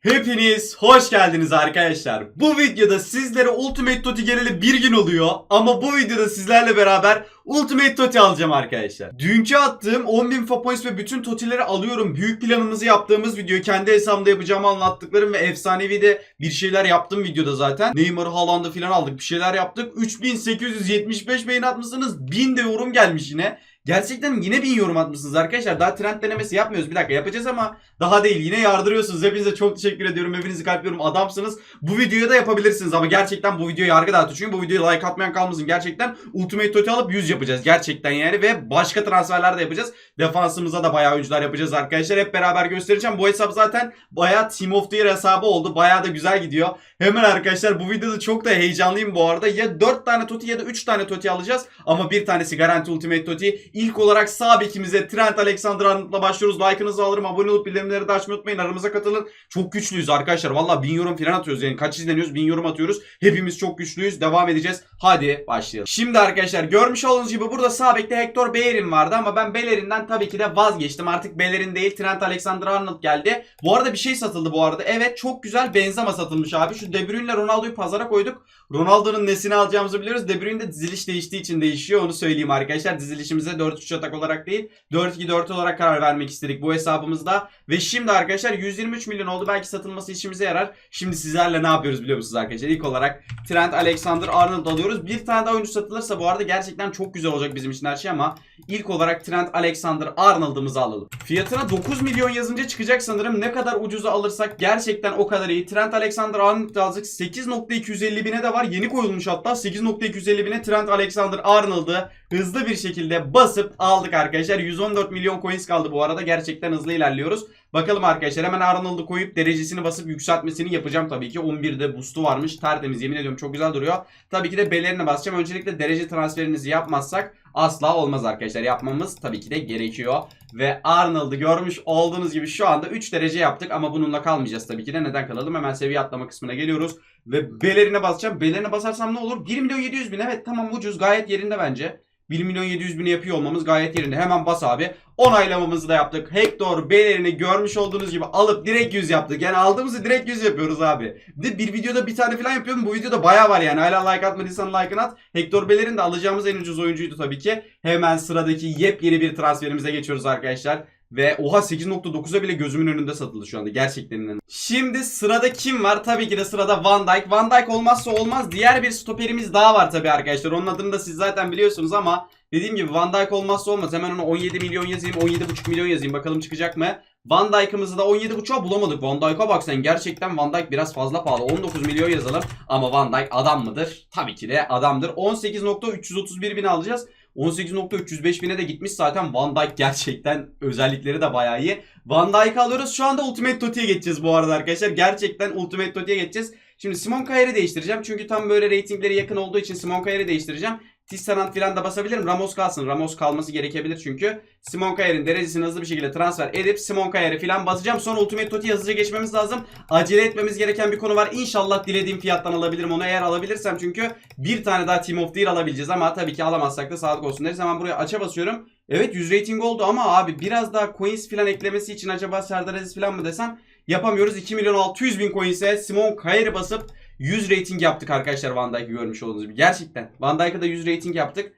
Hepiniz hoş geldiniz arkadaşlar. Bu videoda sizlere Ultimate Toti geleli bir gün oluyor. Ama bu videoda sizlerle beraber Ultimate Toti alacağım arkadaşlar. Dünkü attığım 10.000 FA Points ve bütün Totileri alıyorum. Büyük planımızı yaptığımız video kendi hesabımda yapacağımı anlattıklarım ve efsanevi de bir şeyler yaptım videoda zaten. Neymar'ı Haaland'ı falan aldık bir şeyler yaptık. 3875 beğeni atmışsınız. 1000 de yorum gelmiş yine. Gerçekten yine 1000 yorum atmışsınız arkadaşlar. Daha trend denemesi yapmıyoruz. Bir dakika yapacağız ama daha değil. Yine yardırıyorsunuz. Hepinize çok teşekkür ediyorum. Hepinizi kalpliyorum. Adamsınız. Bu videoyu da yapabilirsiniz ama gerçekten bu video yargı dağıtıyor. Çünkü bu videoya like atmayan kalmasın. Gerçekten Ultimate Tote alıp 100 yapacağız. Gerçekten yani ve başka transferler de yapacağız. Defansımıza da bayağı oyuncular yapacağız arkadaşlar. Hep beraber göstereceğim. Bu hesap zaten bayağı Team of the Year hesabı oldu. Bayağı da güzel gidiyor. Hemen arkadaşlar bu videoda çok da heyecanlıyım bu arada. Ya 4 tane Toti ya da 3 tane Toti alacağız. Ama bir tanesi garanti Ultimate Toti. İlk olarak sağ bekimize Trent Alexander-Arnold'la başlıyoruz. Like'ınızı alırım. Abone olup bildirimleri de açmayı unutmayın. Aramıza katılın. Çok güçlüyüz arkadaşlar. Valla 1000 yorum falan atıyoruz. Yani kaç izleniyoruz? 1000 yorum atıyoruz. Hepimiz çok güçlüyüz. Devam edeceğiz. Hadi başlayalım. Şimdi arkadaşlar görmüş olduğunuz gibi burada sağ bekte Hector Bellerin vardı ama ben Bellerin'den tabii ki de vazgeçtim. Artık Bellerin değil Trent Alexander-Arnold geldi. Bu arada bir şey satıldı bu arada. Evet çok güzel Benzema satılmış abi. Şu De Bruyne'le Ronaldo'yu pazara koyduk. Ronaldo'nun nesini alacağımızı biliyoruz. De Bruyne de diziliş değiştiği için değişiyor. Onu söyleyeyim arkadaşlar. Dizilişimize 4-3 atak olarak değil 4-2-4 olarak karar vermek istedik bu hesabımızda. Ve şimdi arkadaşlar 123 milyon oldu. Belki satılması işimize yarar. Şimdi sizlerle ne yapıyoruz biliyor musunuz arkadaşlar? İlk olarak Trent Alexander-Arnold alıyoruz. Bir tane daha oyuncu satılırsa bu arada gerçekten çok güzel olacak bizim için her şey ama ilk olarak Trent Alexander-Arnold'ımızı alalım. Fiyatına 9 milyon yazınca çıkacak sanırım. Ne kadar ucuza alırsak gerçekten o kadar iyi. Trent Alexander-Arnold aldık. 8.250 bine de var. Yeni koyulmuş hatta. 8.250 bine Trent Alexander-Arnold'ı hızlı bir şekilde basıp aldık arkadaşlar. 114 milyon coins kaldı bu arada. Gerçekten hızlı ilerliyoruz. Bakalım arkadaşlar hemen Arnold'u koyup derecesini basıp yükseltmesini yapacağım tabii ki. 11'de boost'u varmış. Tertemiz yemin ediyorum çok güzel duruyor. Tabii ki de belerine basacağım. Öncelikle derece transferinizi yapmazsak asla olmaz arkadaşlar. Yapmamız tabii ki de gerekiyor. Ve Arnold'u görmüş olduğunuz gibi şu anda 3 derece yaptık ama bununla kalmayacağız tabii ki de. Neden kalalım? Hemen seviye atlama kısmına geliyoruz. Ve belerine basacağım. Belerine basarsam ne olur? 1 milyon 700 bin. Evet tamam ucuz. Gayet yerinde bence. 1 milyon 700 bini yapıyor olmamız gayet yerinde. Hemen bas abi. Onaylamamızı da yaptık. Hector Beylerini görmüş olduğunuz gibi alıp direkt 100 yaptık. Yani aldığımızı direkt 100 yapıyoruz abi. Bir bir videoda bir tane falan yapıyordum. Bu videoda bayağı var yani. Hala like atmadıysan like'ını at. Hector Beylerin de alacağımız en ucuz oyuncuydu tabii ki. Hemen sıradaki yepyeni bir transferimize geçiyoruz arkadaşlar. Ve oha 8.9'a bile gözümün önünde satıldı şu anda gerçekten. Şimdi sırada kim var? Tabii ki de sırada Van Dijk. Van Dijk olmazsa olmaz. Diğer bir stoperimiz daha var tabii arkadaşlar. Onun adını da siz zaten biliyorsunuz ama dediğim gibi Van Dijk olmazsa olmaz. Hemen ona 17 milyon yazayım, 17,5 milyon yazayım. Bakalım çıkacak mı? Van Dijk'ımızı da 17.5'a bulamadık. Van Dijk'a bak sen gerçekten Van Dijk biraz fazla pahalı. 19 milyon yazalım. Ama Van Dijk adam mıdır? Tabii ki de adamdır. 18.331 bin alacağız. 18.305 bine de gitmiş zaten Van Dijk gerçekten özellikleri de bayağı iyi. Van Dijk'ı alıyoruz. Şu anda Ultimate Toti'ye geçeceğiz bu arada arkadaşlar. Gerçekten Ultimate Toti'ye geçeceğiz. Şimdi Simon Kayer'i değiştireceğim. Çünkü tam böyle reytingleri yakın olduğu için Simon Kayer'i değiştireceğim. Tisserand falan da basabilirim. Ramos kalsın. Ramos kalması gerekebilir çünkü. Simon Kayer'in derecesini hızlı bir şekilde transfer edip Simon Kayer'i falan basacağım. Sonra Ultimate Toti'ye hızlıca geçmemiz lazım. Acele etmemiz gereken bir konu var. İnşallah dilediğim fiyattan alabilirim onu. Eğer alabilirsem çünkü bir tane daha Team of Year alabileceğiz. Ama tabii ki alamazsak da sağlık olsun deriz. Hemen buraya aç'a basıyorum. Evet 100 rating oldu ama abi biraz daha coins falan eklemesi için acaba Serdar Aziz falan mı desem yapamıyoruz. 2 milyon 600 bin coins'e Simon Kayer'i basıp 100 rating yaptık arkadaşlar Van Dijk'ı görmüş olduğunuz gibi. Gerçekten. Van Dijk'a da 100 rating yaptık.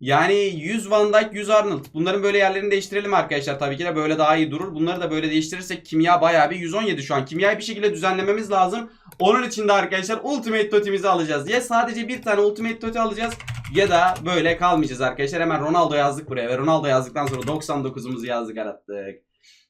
Yani 100 Van Dijk 100 Arnold. Bunların böyle yerlerini değiştirelim arkadaşlar. Tabii ki de böyle daha iyi durur. Bunları da böyle değiştirirsek kimya bayağı bir 117 şu an. Kimyayı bir şekilde düzenlememiz lazım. Onun için de arkadaşlar Ultimate Toti'mizi alacağız. Ya sadece bir tane Ultimate Toti alacağız ya da böyle kalmayacağız arkadaşlar. Hemen Ronaldo yazdık buraya ve Ronaldo yazdıktan sonra 99'umuzu yazdık arattık.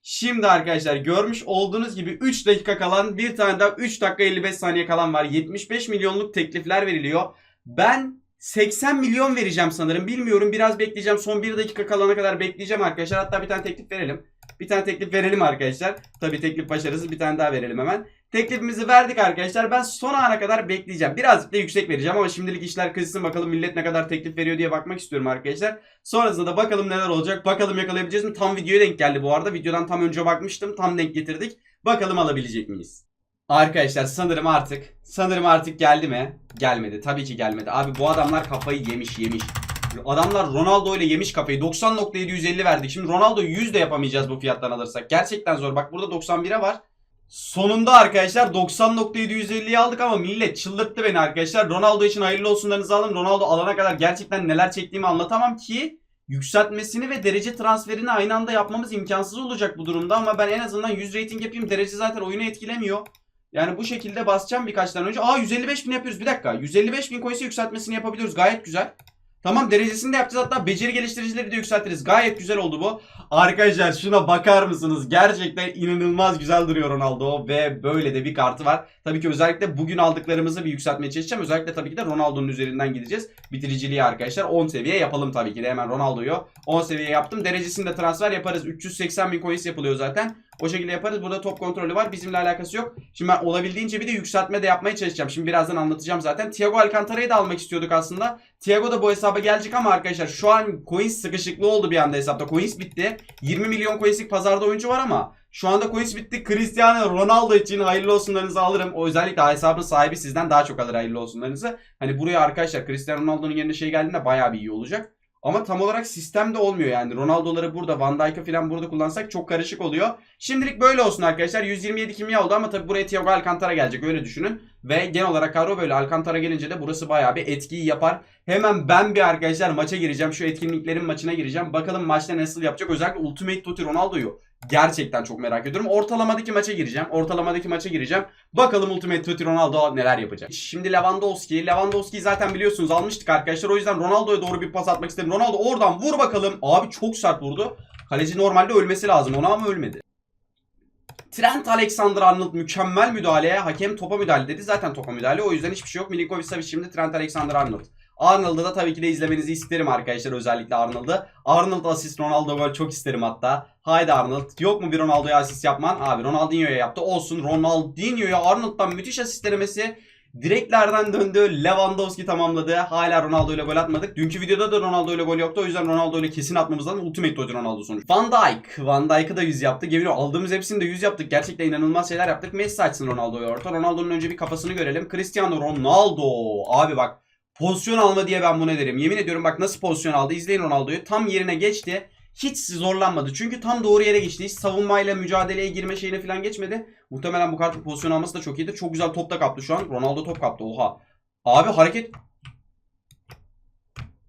Şimdi arkadaşlar görmüş olduğunuz gibi 3 dakika kalan bir tane daha 3 dakika 55 saniye kalan var. 75 milyonluk teklifler veriliyor. Ben 80 milyon vereceğim sanırım. Bilmiyorum biraz bekleyeceğim. Son 1 dakika kalana kadar bekleyeceğim arkadaşlar. Hatta bir tane teklif verelim. Bir tane teklif verelim arkadaşlar. Tabii teklif başarısız bir tane daha verelim hemen. Teklifimizi verdik arkadaşlar. Ben son ana kadar bekleyeceğim. Birazcık da yüksek vereceğim ama şimdilik işler kızsın. Bakalım millet ne kadar teklif veriyor diye bakmak istiyorum arkadaşlar. Sonrasında da bakalım neler olacak. Bakalım yakalayabileceğiz mi? Tam videoya denk geldi bu arada. Videodan tam önce bakmıştım. Tam denk getirdik. Bakalım alabilecek miyiz? Arkadaşlar sanırım artık sanırım artık geldi mi? Gelmedi. Tabii ki gelmedi. Abi bu adamlar kafayı yemiş yemiş. Adamlar Ronaldo ile yemiş kafayı. 90.750 verdik. Şimdi Ronaldo 100 de yapamayacağız bu fiyattan alırsak. Gerçekten zor. Bak burada 91'e var. Sonunda arkadaşlar 90.750'yi aldık ama millet çıldırttı beni arkadaşlar. Ronaldo için hayırlı olsunlarınızı alın. Ronaldo alana kadar gerçekten neler çektiğimi anlatamam ki. Yükseltmesini ve derece transferini aynı anda yapmamız imkansız olacak bu durumda ama ben en azından 100 rating yapayım. Derece zaten oyunu etkilemiyor. Yani bu şekilde basacağım birkaç tane önce. Aa 155 bin yapıyoruz bir dakika. 155 bin coins'e yükseltmesini yapabiliyoruz gayet güzel. Tamam derecesini de yapacağız hatta beceri geliştiricileri de yükseltiriz. Gayet güzel oldu bu. Arkadaşlar şuna bakar mısınız? Gerçekten inanılmaz güzel duruyor Ronaldo ve böyle de bir kartı var. Tabii ki özellikle bugün aldıklarımızı bir yükseltmeye çalışacağım. Özellikle tabii ki de Ronaldo'nun üzerinden gideceğiz. Bitiriciliği arkadaşlar 10 seviye yapalım tabii ki de hemen Ronaldo'yu 10 seviye yaptım. Derecesini de transfer yaparız. 380 bin coins yapılıyor zaten. O şekilde yaparız. Burada top kontrolü var. Bizimle alakası yok. Şimdi ben olabildiğince bir de yükseltme de yapmaya çalışacağım. Şimdi birazdan anlatacağım zaten. Thiago Alcantara'yı da almak istiyorduk aslında. Thiago da bu hesaba gelecek ama arkadaşlar şu an coins sıkışıklığı oldu bir anda hesapta. Coins bitti. 20 milyon coinslik pazarda oyuncu var ama şu anda coins bitti. Cristiano Ronaldo için hayırlı olsunlarınızı alırım. O özellikle hesabın sahibi sizden daha çok alır hayırlı olsunlarınızı. Hani buraya arkadaşlar Cristiano Ronaldo'nun yerine şey geldiğinde bayağı bir iyi olacak. Ama tam olarak sistemde olmuyor yani. Ronaldo'ları burada, Van Dijk'ı falan burada kullansak çok karışık oluyor. Şimdilik böyle olsun arkadaşlar. 127 kimya oldu ama tabii buraya Thiago Alcantara gelecek öyle düşünün. Ve genel olarak kadro böyle. Alcantara gelince de burası bayağı bir etkiyi yapar. Hemen ben bir arkadaşlar maça gireceğim. Şu etkinliklerin maçına gireceğim. Bakalım maçta nasıl yapacak. Özellikle Ultimate Totti Ronaldo'yu gerçekten çok merak ediyorum. Ortalamadaki maça gireceğim. Ortalamadaki maça gireceğim. Bakalım Ultimate Totti Ronaldo neler yapacak. Şimdi Lewandowski. Lewandowski'yi zaten biliyorsunuz almıştık arkadaşlar. O yüzden Ronaldo'ya doğru bir pas atmak istedim. Ronaldo oradan vur bakalım. Abi çok sert vurdu. Kaleci normalde ölmesi lazım ona ama ölmedi. Trent Alexander-Arnold mükemmel müdahaleye. Hakem topa müdahale dedi. Zaten topa müdahale. O yüzden hiçbir şey yok. Milinkovic Savic şimdi Trent Alexander-Arnold. Arnold'u da tabii ki de izlemenizi isterim arkadaşlar özellikle Arnold'u. Arnold asist Ronaldo gol çok isterim hatta. Haydi Arnold. Yok mu bir Ronaldo'ya asist yapman? Abi Ronaldinho'ya yaptı. Olsun Ronaldinho'ya Arnold'dan müthiş asist denemesi. Direklerden döndü. Lewandowski tamamladı. Hala Ronaldo ile gol atmadık. Dünkü videoda da Ronaldo ile gol yoktu. O yüzden Ronaldo ile kesin atmamız lazım. Ultimate Totti Ronaldo sonuç. Van Dijk. Van Dijk'ı da 100 yaptı. Geliyor aldığımız hepsini de 100 yaptık. Gerçekten inanılmaz şeyler yaptık. Messi açsın Ronaldo'yu orta. Ronaldo'nun önce bir kafasını görelim. Cristiano Ronaldo. Abi bak pozisyon alma diye ben bunu derim. Yemin ediyorum bak nasıl pozisyon aldı. İzleyin Ronaldo'yu. Tam yerine geçti. Hiç zorlanmadı. Çünkü tam doğru yere geçti. Hiç savunmayla mücadeleye girme şeyine falan geçmedi. Muhtemelen bu kartın pozisyon alması da çok iyiydi. Çok güzel top da kaptı şu an. Ronaldo top kaptı. Oha. Abi hareket...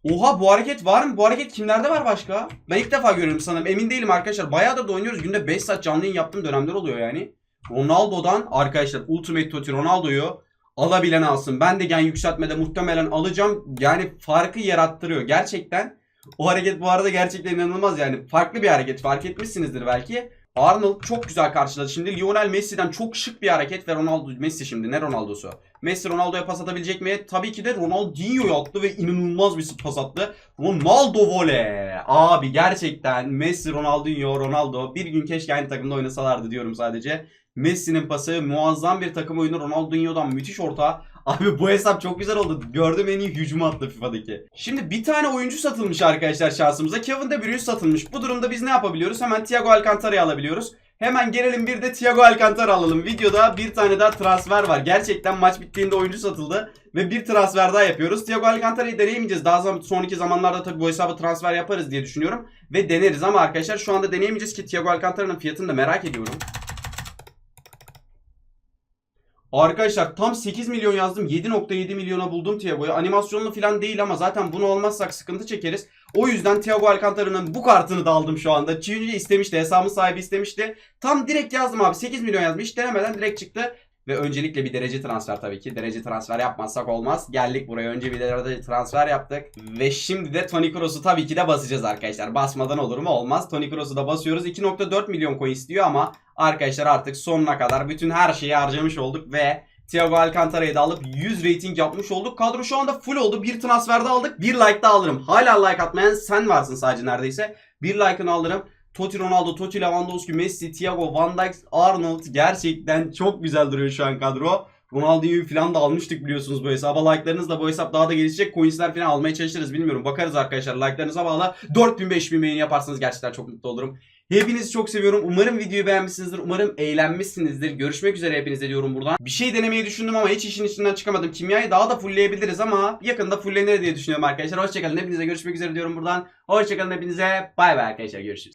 Oha bu hareket var mı? Bu hareket kimlerde var başka? Ben ilk defa görüyorum sanırım. Emin değilim arkadaşlar. Bayağıdır da oynuyoruz. Günde 5 saat canlı yayın yaptığım dönemler oluyor yani. Ronaldo'dan arkadaşlar Ultimate Totti Ronaldo'yu alabilen alsın. Ben de gen yükseltmede muhtemelen alacağım. Yani farkı yarattırıyor. Gerçekten o hareket bu arada gerçekten inanılmaz yani. Farklı bir hareket. Fark etmişsinizdir belki. Arnold çok güzel karşıladı. Şimdi Lionel Messi'den çok şık bir hareket ve Ronaldo Messi şimdi ne Ronaldo'su? Messi Ronaldo'ya pas atabilecek mi? Tabii ki de Ronaldinho'ya attı ve inanılmaz bir pas attı. Ronaldo voley. Abi gerçekten Messi, Ronaldinho, Ronaldo bir gün keşke aynı takımda oynasalardı diyorum sadece. Messi'nin pası muazzam bir takım oyunu Ronaldinho'dan müthiş orta. Abi bu hesap çok güzel oldu. Gördüğüm en iyi hücum attı FIFA'daki. Şimdi bir tane oyuncu satılmış arkadaşlar şansımıza. Kevin De Bruyne satılmış. Bu durumda biz ne yapabiliyoruz? Hemen Thiago Alcantara'yı alabiliyoruz. Hemen gelelim bir de Thiago Alcantara alalım. Videoda bir tane daha transfer var. Gerçekten maç bittiğinde oyuncu satıldı. Ve bir transfer daha yapıyoruz. Thiago Alcantara'yı deneyemeyeceğiz. Daha sonraki zamanlarda tabii bu hesabı transfer yaparız diye düşünüyorum. Ve deneriz ama arkadaşlar şu anda deneyemeyeceğiz ki Thiago Alcantara'nın fiyatını da merak ediyorum. Arkadaşlar tam 8 milyon yazdım. 7.7 milyona buldum Thiago'yu. Animasyonlu falan değil ama zaten bunu olmazsak sıkıntı çekeriz. O yüzden Thiago Alcantara'nın bu kartını da aldım şu anda. Çünkü istemişti. Hesabın sahibi istemişti. Tam direkt yazdım abi. 8 milyon yazmış. Hiç denemeden direkt çıktı. Ve öncelikle bir derece transfer tabii ki. Derece transfer yapmazsak olmaz. Geldik buraya. Önce bir derece transfer yaptık. Ve şimdi de Toni Kroos'u tabii ki de basacağız arkadaşlar. Basmadan olur mu? Olmaz. Toni Kroos'u da basıyoruz. 2.4 milyon coin istiyor ama arkadaşlar artık sonuna kadar bütün her şeyi harcamış olduk ve Thiago Alcantara'yı da alıp 100 rating yapmış olduk. Kadro şu anda full oldu. Bir transferde aldık. Bir like da alırım. Hala like atmayan sen varsın sadece neredeyse. Bir like'ını alırım. Totti Ronaldo, Totti Lewandowski, Messi, Thiago, Van Dijk, Arnold gerçekten çok güzel duruyor şu an kadro. Ronaldinho'yu falan da almıştık biliyorsunuz bu hesaba. Like'larınızla bu hesap daha da gelişecek. Coins'ler falan almaya çalışırız bilmiyorum. Bakarız arkadaşlar. Like'larınıza bağlı. 4000 5000 beğeni yaparsanız gerçekten çok mutlu olurum. Hepinizi çok seviyorum. Umarım videoyu beğenmişsinizdir. Umarım eğlenmişsinizdir. Görüşmek üzere hepinize diyorum buradan. Bir şey denemeyi düşündüm ama hiç işin içinden çıkamadım. Kimyayı daha da fullleyebiliriz ama yakında fullenir diye düşünüyorum arkadaşlar. Hoşçakalın. Hepinize görüşmek üzere diyorum buradan. Hoşçakalın hepinize. Bay bay arkadaşlar. Görüşürüz.